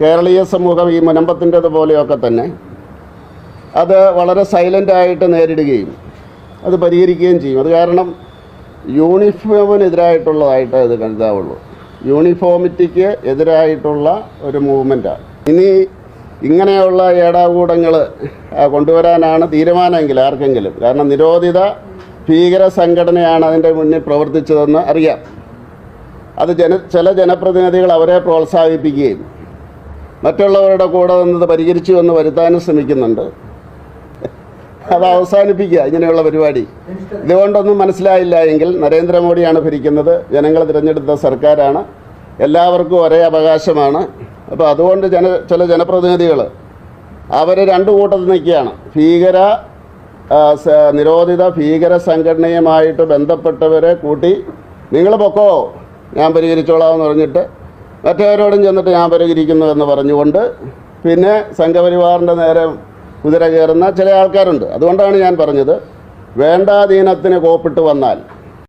കേരളീയ സമൂഹം ഈ മുനമ്പത്തിന്റെതുപോലെയൊക്കെ തന്നെ അത് വളരെ സൈലന്റായിട്ട് നേരിടുകയും അത് പരിഹരിക്കുകയും ചെയ്യും. അത് കാരണം യൂണിഫോമിനെതിരായിട്ടുള്ളതായിട്ട് ഇത് കരുതാവുള്ളൂ. യൂണിഫോമിറ്റിക്ക് എതിരായിട്ടുള്ള ഒരു മൂവ്മെന്റാണ് ഇനി ഇങ്ങനെയുള്ള ഏടാകൂടങ്ങൾ കൊണ്ടുവരാനാണ് തീരുമാനമെങ്കിൽ ആർക്കെങ്കിലും. കാരണം നിരോധിത ഭീകര സംഘടനയാണ് അതിന്റെ മുന്നിൽ പ്രവർത്തിച്ചതെന്ന് അറിയാം. അത് ജന ചില ജനപ്രതിനിധികൾ അവരെ പ്രോത്സാഹിപ്പിക്കുകയും മറ്റുള്ളവരുടെ കൂടെ നിന്നത് പരിഹരിച്ചു എന്ന് വരുത്താനും ശ്രമിക്കുന്നുണ്ട്. അത് അവസാനിപ്പിക്കുക ഇങ്ങനെയുള്ള പരിപാടി. ഇതുകൊണ്ടൊന്നും മനസ്സിലായില്ല എങ്കിൽ നരേന്ദ്രമോദിയാണ് ഭരിക്കുന്നത്. ജനങ്ങൾ തിരഞ്ഞെടുത്ത സർക്കാരാണ്. എല്ലാവർക്കും ഒരേ അവകാശമാണ്. അപ്പോൾ അതുകൊണ്ട് ജന ചില ജനപ്രതിനിധികൾ അവർ രണ്ട് കൂട്ടത്തിൽ നിൽക്കുകയാണ്. ഭീകര നിരോധിത ഭീകര സംഘടനയുമായിട്ട് ബന്ധപ്പെട്ടവരെ കൂട്ടി നിങ്ങൾ പൊക്കോ? ഞാൻ പരിഹരിച്ചോളാം എന്ന് പറഞ്ഞിട്ട് മറ്റവരോടും ചെന്നിട്ട് ഞാൻ പരിഹരിക്കുന്നു എന്ന് പറഞ്ഞുകൊണ്ട് പിന്നെ സംഘപരിവാറിന്റെ നേരെ കുതിര കയറുന്ന ചില ആൾക്കാരുണ്ട്. അതുകൊണ്ടാണ് ഞാൻ പറഞ്ഞത് വേണ്ടാധീനത്തിന് കോപ്പിട്ട് വന്നാൽ.